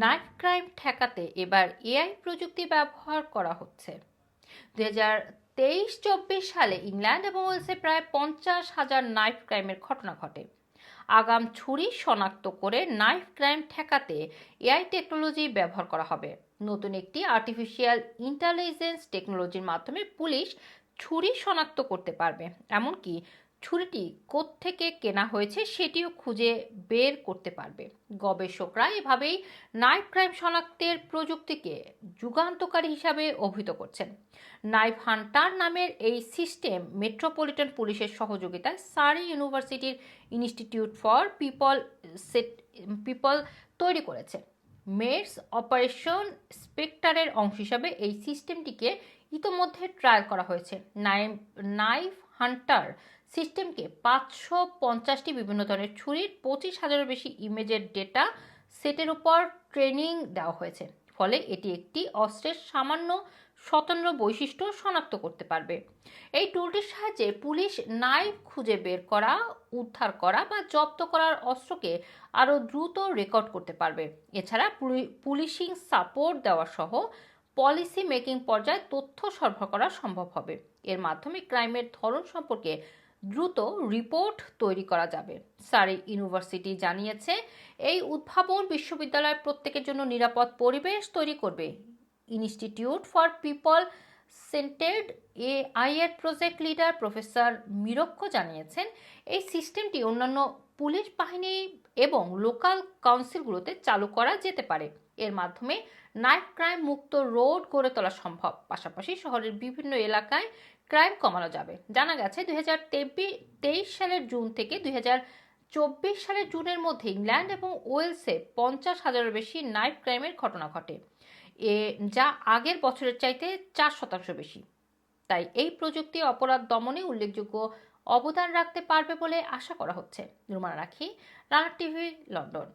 Knife crime ঠেকাতে এবার AI প্রযুক্তি ব্যবহার করা হচ্ছে। দু হাজার তেইশ চব্বিশ সালে ইংল্যান্ড এবং ওয়েলসে প্রায় পঞ্চাশ হাজার নাইফ ক্রাইমের ঘটনা ঘটে। আগাম ছুরি শনাক্ত করে নাইফ ক্রাইম ঠেকাতে এআই টেকনোলজি ব্যবহার করা হবে। নতুন একটি আর্টিফিশিয়াল ইন্টেলিজেন্স টেকনোলজির মাধ্যমে পুলিশ ছুরি শনাক্ত করতে পারবে। এমনকি ছুরিটি কোত্থেকে কেনা হয়েছে সেটিও খুঁজে বের করতে পারবে। গবেষকরা এভাবেই নাইফ ক্রাইম শনাক্তের প্রযুক্তিকে যুগান্তকারী হিসাবে অভিহিত করছেন। নাইফ হান্টার নামের এই সিস্টেম মেট্রোপলিটন পুলিশের সহযোগিতায় সারি ইউনিভার্সিটির institute for people set people তৈরি করেছে। মেডস অপারেশন স্পেক্টারের অংশ হিসাবে এই সিস্টেমটিকে ইতোমধ্যে ট্রায়াল করা হয়েছে। নাইফ হান্টার সিস্টেমকে পাঁচশো পঞ্চাশটি বিভিন্ন ধরনের ছুরির পঁচিশ হাজারের বেশি ইমেজের ডেটা সেটের উপর ট্রেনিং দেওয়া হয়েছে। ফলে এটি একটি অস্ত্রের সামান্য স্বতন্ত্র বৈশিষ্ট্য শনাক্ত করতে পারবে। এই টুলটির সাহায্যে পুলিশ নাইফ খুঁজে বের করা, উদ্ধার করা বা জব্দ করার অস্ত্রকে আরও দ্রুত রেকর্ড করতে পারবে। এছাড়া পুলি- পুলিশিং সাপোর্ট দেওয়া সহ পলিসি মেকিং পর্যায়ে তথ্য সরবরাহ করা সম্ভব হবে। এর মাধ্যমে ক্রাইমের ধরন সম্পর্কে দ্রুত রিপোর্ট তৈরি করা যাবে। সারি ইউনিভার্সিটি জানিয়েছে, এই উদ্ভাবন বিশ্ববিদ্যালয়ের প্রত্যেকের জন্য নিরাপদ পরিবেশ তৈরি করবে। Institute for people centred AI এর প্রজেক্ট লিডার প্রফেসর মিরক্ষ জানিয়েছেন, এই সিস্টেমটি অন্যান্য পুলিশ বাহিনী এবং লোকাল কাউন্সিলগুলোতে চালু করা যেতে পারে। এর মাধ্যমে নাইট ক্রাইম মুক্ত রোড গড়ে তোলা সম্ভব। পাশাপাশি শহরের বিভিন্ন এলাকায় ক্রাইম কমানো যাবে। জানা গেছে, দুই হাজার তেইশ সালের জুন থেকে দুই হাজার চব্বিশ সালের জুনের মধ্যে ইংল্যান্ড এবং ওয়েলসে পঞ্চাশ হাজারের বেশি নাইফ ক্রাইমের ঘটনা ঘটে। এ যা আগের বছরের চাইতে চার শতাংশ বেশি। তাই এই প্রযুক্তি অপরাধ দমনে উল্লেখযোগ্য অবদান রাখতে পারবে বলে আশা করা হচ্ছে। রুমানা রাখি, রানা টিভি, লন্ডন।